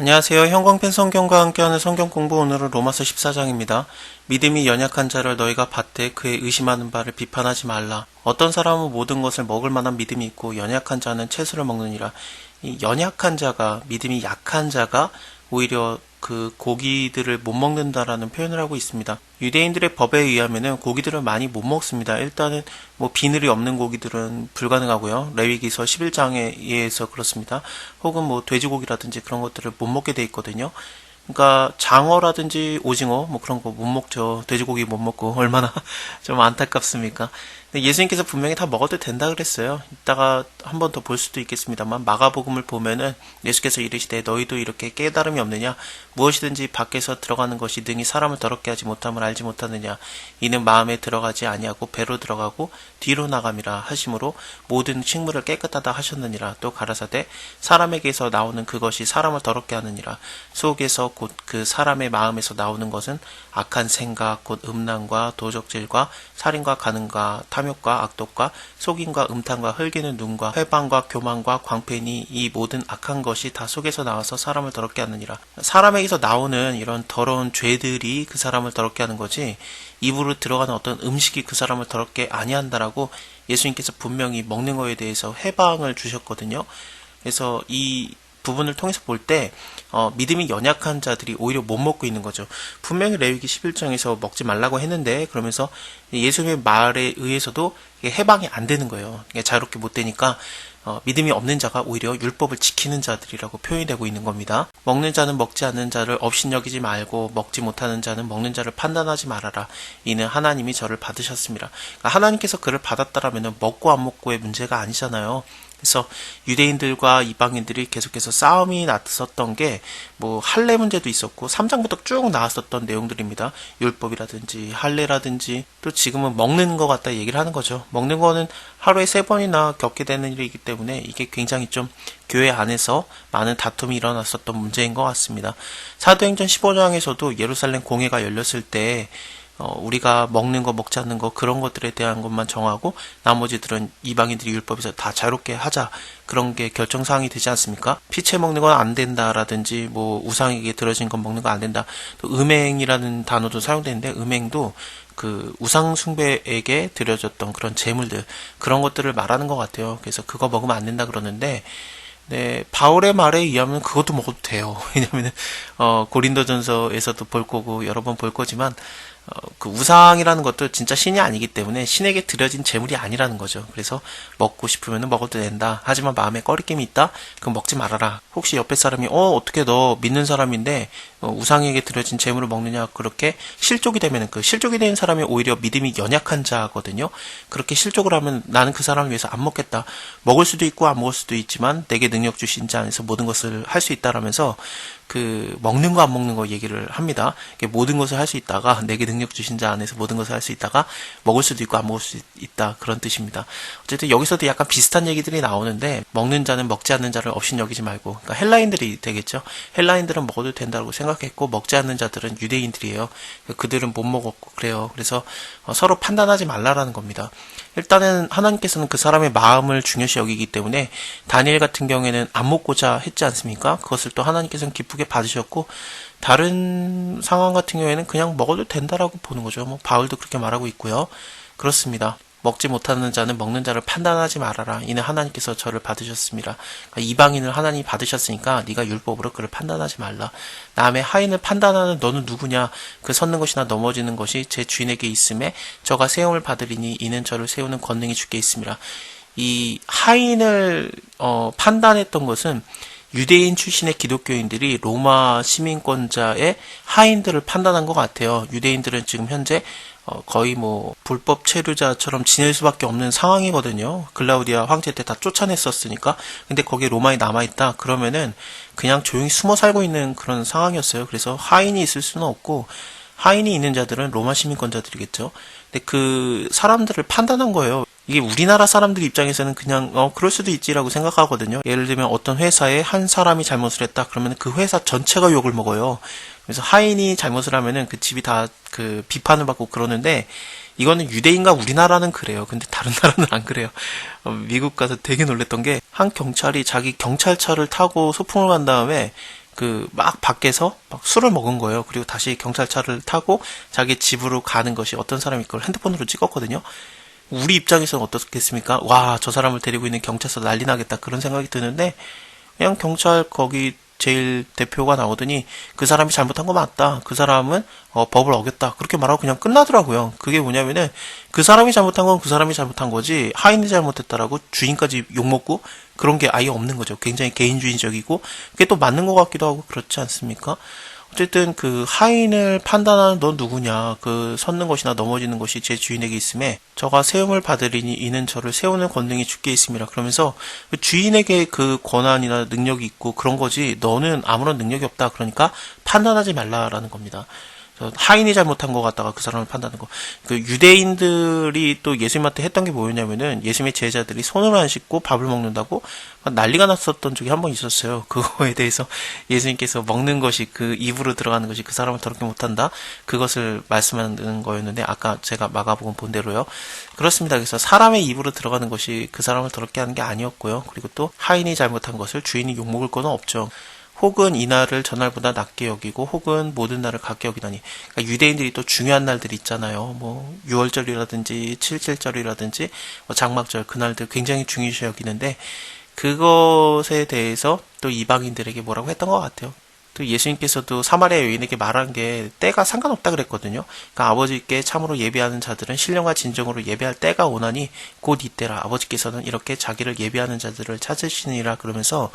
안녕하세요. 형광펜 성경과 함께하는 성경 공부 오늘은 로마서 14장입니다. 믿음이 연약한 자를 너희가 받되 그의 의심하는 바를 비판하지 말라. 어떤 사람은 모든 것을 먹을 만한 믿음이 있고 연약한 자는 채소를 먹느니라. 이 연약한 자가 믿음이 약한 자가 오히려 그 고기들을 못 먹는다라는 표현을 하고 있습니다. 유대인들의 법에 의하면은 고기들을 많이 못 먹습니다. 일단은 뭐 비늘이 없는 고기들은 불가능하고요. 레위기서 11장에 의해서 그렇습니다. 혹은 뭐 돼지고기라든지 그런 것들을 못 먹게 돼 있거든요. 그러니까 장어라든지 오징어 뭐 그런 거 못 먹죠. 돼지고기 못 먹고 얼마나 좀 안타깝습니까? 예수님께서 분명히 다 먹어도 된다 그랬어요. 이따가 한 번 더 볼 수도 있겠습니다만 마가복음을 보면은 예수께서 이르시되 너희도 이렇게 깨달음이 없느냐? 무엇이든지 밖에서 들어가는 것이 능히 사람을 더럽게 하지 못함을 알지 못하느냐? 이는 마음에 들어가지 아니하고 배로 들어가고 뒤로 나감이라 하심으로 모든 식물을 깨끗하다 하셨느니라. 또 가라사대 사람에게서 나오는 그것이 사람을 더럽게 하느니라. 속에서 곧 그 사람의 마음에서 나오는 것은 악한 생각 곧 음란과 도적질과 살인과 가능과 탐욕과 악독과 속임과 음탕과 흘기는 눈과 회방과 교만과 광팬이 이 모든 악한 것이 다 속에서 나와서 사람을 더럽게 하느니라 사람에게서 나오는 이런 더러운 죄들이 그 사람을 더럽게 하는 거지 입으로 들어가는 어떤 음식이 그 사람을 더럽게 아니한다라고 예수님께서 분명히 먹는 거에 대해서 해방을 주셨거든요. 그래서 이 부분을 통해서 볼 때 어, 믿음이 연약한 자들이 오히려 못 먹고 있는 거죠. 분명히 레위기 11장에서 먹지 말라고 했는데 그러면서 예수님의 말에 의해서도 해방이 안 되는 거예요. 자유롭게 못 되니까 어, 믿음이 없는 자가 오히려 율법을 지키는 자들이라고 표현이 되고 있는 겁니다. 먹는 자는 먹지 않는 자를 업신여기지 말고 먹지 못하는 자는 먹는 자를 판단하지 말아라. 이는 하나님이 저를 받으셨습니다. 그러니까 하나님께서 그를 받았다라면 먹고 안 먹고의 문제가 아니잖아요. 그래서 유대인들과 이방인들이 계속해서 싸움이 났었던 게 뭐 할례 문제도 있었고 3장부터 쭉 나왔었던 내용들입니다. 율법이라든지 할례라든지 또 지금은 먹는 것 같다 얘기를 하는 거죠. 먹는 거는 하루에 세 번이나 겪게 되는 일이기 때문에 이게 굉장히 좀 교회 안에서 많은 다툼이 일어났었던 문제인 것 같습니다. 사도행전 15장에서도 예루살렘 공회가 열렸을 때 어, 우리가 먹는 거 먹지 않는 거 그런 것들에 대한 것만 정하고 나머지들은 이방인들이 율법에서 다 자유롭게 하자 그런 게 결정 사항이 되지 않습니까? 피채 먹는 건 안 된다라든지 뭐 우상에게 들어진 건 먹는 거 안 된다. 또 음행이라는 단어도 사용되는데 음행도 그 우상 숭배에게 드려졌던 그런 재물들 그런 것들을 말하는 것 같아요. 그래서 그거 먹으면 안 된다 그러는데 네, 바울의 말에 의하면 그것도 먹어도 돼요. 왜냐면은, 어, 고린도전서에서도 볼 거고, 여러 번 볼 거지만, 어, 그 우상이라는 것도 진짜 신이 아니기 때문에 신에게 드려진 재물이 아니라는 거죠. 그래서 먹고 싶으면 먹어도 된다. 하지만 마음에 꺼리낌이 있다? 그럼 먹지 말아라. 혹시 옆에 사람이 어 어떻게 너 믿는 사람인데 어, 우상에게 드려진 재물을 먹느냐 그렇게 실족이 되면 그 실족이 된 사람이 오히려 믿음이 연약한 자거든요. 그렇게 실족을 하면 나는 그 사람을 위해서 안 먹겠다. 먹을 수도 있고 안 먹을 수도 있지만 내게 능력 주신 자 안에서 모든 것을 할 수 있다라면서 그 먹는 거 안 먹는 거 얘기를 합니다. 모든 것을 할 수 있다가 내게 능력 주신 자 안에서 모든 것을 할 수 있다가 먹을 수도 있고 안 먹을 수 있다 그런 뜻입니다. 어쨌든 여기서도 약간 비슷한 얘기들이 나오는데 먹는 자는 먹지 않는 자를 없인 여기지 말고 그러니까 헬라인들이 되겠죠. 헬라인들은 먹어도 된다고 생각했고 먹지 않는 자들은 유대인들이에요. 그들은 못 먹었고 그래요. 그래서 어, 서로 판단하지 말라라는 겁니다. 일단은 하나님께서는 그 사람의 마음을 중요시 여기기 때문에 다니엘 같은 경우에는 안 먹고자 했지 않습니까? 그것을 또 하나님께서는 기쁘게 받으셨고 다른 상황 같은 경우에는 그냥 먹어도 된다라고 보는 거죠. 뭐 바울도 그렇게 말하고 있고요. 그렇습니다. 먹지 못하는 자는 먹는 자를 판단하지 말아라. 이는 하나님께서 저를 받으셨습니다. 그러니까 이방인을 하나님이 받으셨으니까 네가 율법으로 그를 판단하지 말라. 남의 하인을 판단하는 너는 누구냐? 그 섰는 것이나 넘어지는 것이 제 주인에게 있음에 저가 세움을 받으리니 이는 저를 세우는 권능이 주께 있습니다. 이 하인을 어, 판단했던 것은 유대인 출신의 기독교인들이 로마 시민권자의 하인들을 판단한 것 같아요. 유대인들은 지금 현재 어, 거의 뭐 불법 체류자처럼 지낼 수밖에 없는 상황이거든요. 글라우디아 황제 때 다 쫓아냈었으니까. 근데 거기에 로마에 남아있다. 그러면은 그냥 조용히 숨어 살고 있는 그런 상황이었어요. 그래서 하인이 있을 수는 없고 하인이 있는 자들은 로마 시민권자들이겠죠. 근데 그 사람들을 판단한 거예요. 이게 우리나라 사람들 입장에서는 그냥 어 그럴 수도 있지라고 생각하거든요. 예를 들면 어떤 회사에 한 사람이 잘못을 했다 그러면 그 회사 전체가 욕을 먹어요. 그래서 하인이 잘못을 하면은 그 집이 다 그 비판을 받고 그러는데 이거는 유대인과 우리나라는 그래요. 근데 다른 나라는 안 그래요. 어, 미국 가서 되게 놀랬던 게 한 경찰이 자기 경찰차를 타고 소풍을 간 다음에 그 막 밖에서 막 술을 먹은 거예요. 그리고 다시 경찰차를 타고 자기 집으로 가는 것이 어떤 사람이 그걸 핸드폰으로 찍었거든요. 우리 입장에서는 어떻겠습니까? 와, 저 사람을 데리고 있는 경찰서 난리 나겠다. 그런 생각이 드는데, 그냥 경찰 거기 제일 대표가 나오더니 그 사람이 잘못한 거 맞다. 그 사람은 어, 법을 어겼다. 그렇게 말하고 그냥 끝나더라고요. 그게 뭐냐면은 그 사람이 잘못한 건 그 사람이 잘못한 거지 하인이 잘못했다라고 주인까지 욕먹고 그런 게 아예 없는 거죠. 굉장히 개인주의적이고 그게 또 맞는 것 같기도 하고 그렇지 않습니까? 어쨌든 그 하인을 판단하는 넌 누구냐 그 섰는 것이나 넘어지는 것이 제 주인에게 있음에 저가 세움을 받으리니 이는 저를 세우는 권능이 주께 있음이라 그러면서 그 주인에게 그 권한이나 능력이 있고 그런 거지 너는 아무런 능력이 없다 그러니까 판단하지 말라라는 겁니다. 저 하인이 잘못한 것 같다가 그 사람을 판단하는 거. 그 유대인들이 또 예수님한테 했던 게 뭐였냐면은 예수님의 제자들이 손을 안 씻고 밥을 먹는다고 난리가 났었던 적이 한 번 있었어요. 그거에 대해서 예수님께서 먹는 것이 그 입으로 들어가는 것이 그 사람을 더럽게 못한다. 그것을 말씀하는 거였는데 아까 제가 마가복음 본 대로요. 그렇습니다. 그래서 사람의 입으로 들어가는 것이 그 사람을 더럽게 하는 게 아니었고요. 그리고 또 하인이 잘못한 것을 주인이 욕먹을 거는 없죠. 혹은 이날을 전날보다 낮게 여기고 혹은 모든 날을 같게 여기다니. 그러니까 유대인들이 또 중요한 날들이 있잖아요. 뭐 6월절이라든지 7.7절이라든지 뭐 장막절 그날들 굉장히 중요시 여기는데 그것에 대해서 또 이방인들에게 뭐라고 했던 것 같아요 또 예수님께서도 사마리아 여인에게 말한 게 때가 상관없다 그랬거든요. 그러니까 아버지께 참으로 예배하는 자들은 신령과 진정으로 예배할 때가 오나니 곧 이때라. 아버지께서는 이렇게 자기를 예배하는 자들을 찾으시니라 그러면서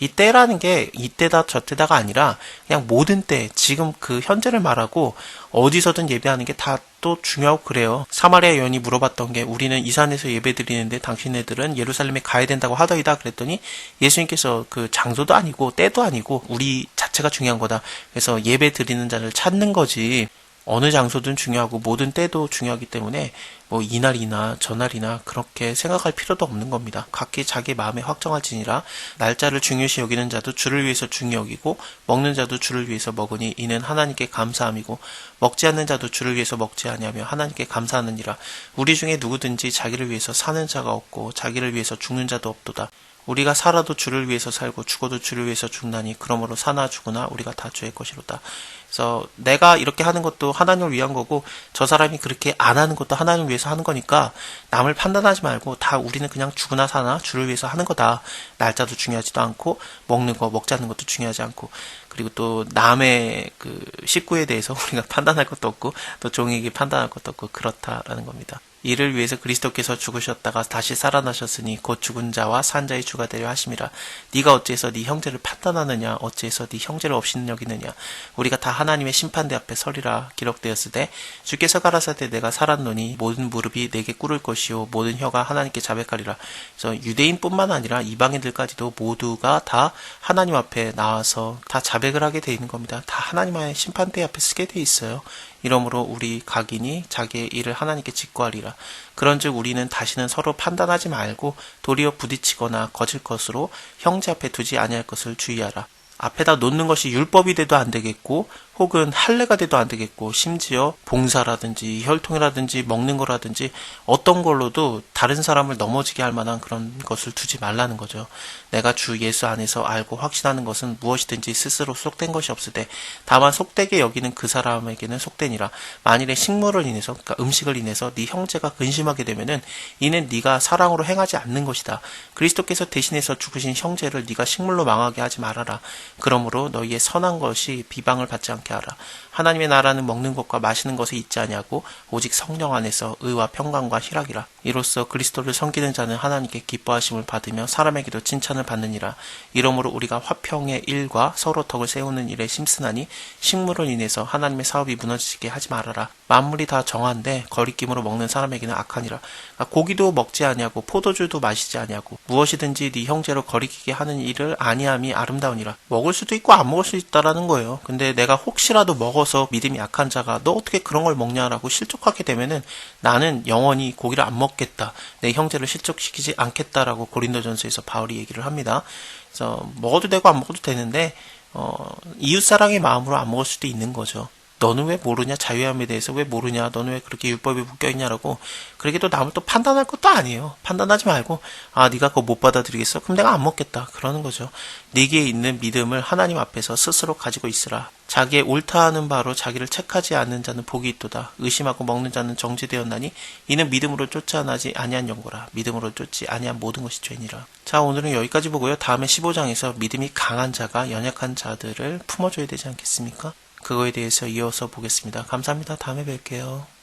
이 때라는 게 이때다 저때다가 아니라 그냥 모든 때 지금 그 현재를 말하고 어디서든 예배하는 게다 또 중요하고 그래요. 사마리아 여인이 물어봤던 게 우리는 이 산에서 예배 드리는데 당신네들은 예루살렘에 가야 된다고 하더이다 그랬더니 예수님께서 그 장소도 아니고 때도 아니고 우리 자체가 중요한 거다. 그래서 예배 드리는 자를 찾는 거지. 어느 장소든 중요하고 모든 때도 중요하기 때문에 뭐 이날이나 저날이나 그렇게 생각할 필요도 없는 겁니다. 각기 자기 마음에 확정할지니라 날짜를 중요시 여기는 자도 주를 위해서 중요 여기고 먹는 자도 주를 위해서 먹으니 이는 하나님께 감사함이고 먹지 않는 자도 주를 위해서 먹지 아니하며 하나님께 감사하느니라 우리 중에 누구든지 자기를 위해서 사는 자가 없고 자기를 위해서 죽는 자도 없도다. 우리가 살아도 주를 위해서 살고 죽어도 주를 위해서 죽나니 그러므로 사나 죽으나 우리가 다 주의 것이로다. 그래서 내가 이렇게 하는 것도 하나님을 위한 거고 저 사람이 그렇게 안 하는 것도 하나님을 위해서 하는 거니까 남을 판단하지 말고 다 우리는 그냥 죽으나 사나 주를 위해서 하는 거다. 날짜도 중요하지도 않고 먹는 거 먹지 않는 것도 중요하지 않고 그리고 또 남의 그 식구에 대해서 우리가 판단할 것도 없고 또 종에게 판단할 것도 없고 그렇다라는 겁니다. 이를 위해서 그리스도께서 죽으셨다가 다시 살아나셨으니 곧 죽은 자와 산 자의 주가 되려 하심이라. 네가 어찌해서 네 형제를 판단하느냐 어찌해서 네 형제를 없인 여기느냐 우리가 다 하나님의 심판대 앞에 서리라 기록되었을 때 주께서 가라사대 내가 살았노니 모든 무릎이 내게 꿇을 것이요 모든 혀가 하나님께 자백하리라. 그래서 유대인뿐만 아니라 이방인들까지도 모두가 다 하나님 앞에 나와서 다 자백 을 하게 돼 있는 겁니다. 다 하나님의 심판대 앞에 쓰게 돼 있어요. 이러므로 우리 각인이 자기의 일을 하나님께 직구하리라. 그런즉 우리는 다시는 서로 판단하지 말고 도리어 부딪히거나 거질 것으로 형제 앞에 두지 아니할 것을 주의하라. 앞에다 놓는 것이 율법이 돼도 안 되겠고 혹은 할례가 돼도 안 되겠고 심지어 봉사라든지 혈통이라든지 먹는 거라든지 어떤 걸로도 다른 사람을 넘어지게 할 만한 그런 것을 두지 말라는 거죠. 내가 주 예수 안에서 알고 확신하는 것은 무엇이든지 스스로 속된 것이 때 다만 속되게 여기는 그 사람에게는 속되니라. 만일에 식물을 인해서 그러니까 음식을 인해서 네 형제가 근심하게 되면은 이는 네가 사랑으로 행하지 않는 것이다. 그리스도께서 대신해서 죽으신 형제를 네가 식물로 망하게 하지 말아라. 그러므로 너희의 선한 것이 비방을 받지 않게 하라. 하나님의 나라는 먹는 것과 마시는 것에 있지 아니하고 오직 성령 안에서 의와 평강과 희락이라. 이로써 그리스도를 섬기는 자는 하나님께 기뻐하심을 받으며 사람에게도 칭찬을 받느니라. 이러므로 우리가 화평의 일과 서로 덕을 세우는 일에 심쓰나니 식물을 인해서 하나님의 사업이 무너지게 하지 말아라. 만물이 다 정한데 거리낌으로 먹는 사람에게는 악하니라. 그러니까 고기도 먹지 아니하고 포도주도 마시지 아니하고 무엇이든지 네 형제로 거리끼게 하는 일을 아니함이 아름다우니라. 먹을 수도 있고 안 먹을 수 있다라는 거예요. 근데 내가 혹시라도 먹어서 믿음이 약한 자가 너 어떻게 그런 걸 먹냐라고 실족하게 되면은 나는 영원히 고기를 안 먹겠다. 내 형제를 실족시키지 않겠다라고 고린도전서에서 바울이 얘기를 합니다. 그래서 먹어도 되고 안 먹어도 되는데 어, 이웃 사랑의 마음으로 안 먹을 수도 있는 거죠. 너는 왜 모르냐? 자유함에 대해서 왜 모르냐? 너는 왜 그렇게 율법에 묶여 있냐라고. 그렇게 또 남을 또 판단할 것도 아니에요. 판단하지 말고 아 네가 그거 못 받아들이겠어? 그럼 내가 안 먹겠다. 그러는 거죠. 네게 있는 믿음을 하나님 앞에서 스스로 가지고 있으라. 자기의 옳다 하는 바로 자기를 책하지 않는 자는 복이 있도다. 의심하고 먹는 자는 정죄되었나니 이는 믿음으로 쫓아나지 아니한 연고라. 믿음으로 쫓지 아니한 모든 것이 죄니라. 자 오늘은 여기까지 보고요. 다음에 15장에서 믿음이 강한 자가 연약한 자들을 품어줘야 되지 않겠습니까 그거에 대해서 이어서 보겠습니다. 감사합니다. 다음에 뵐게요.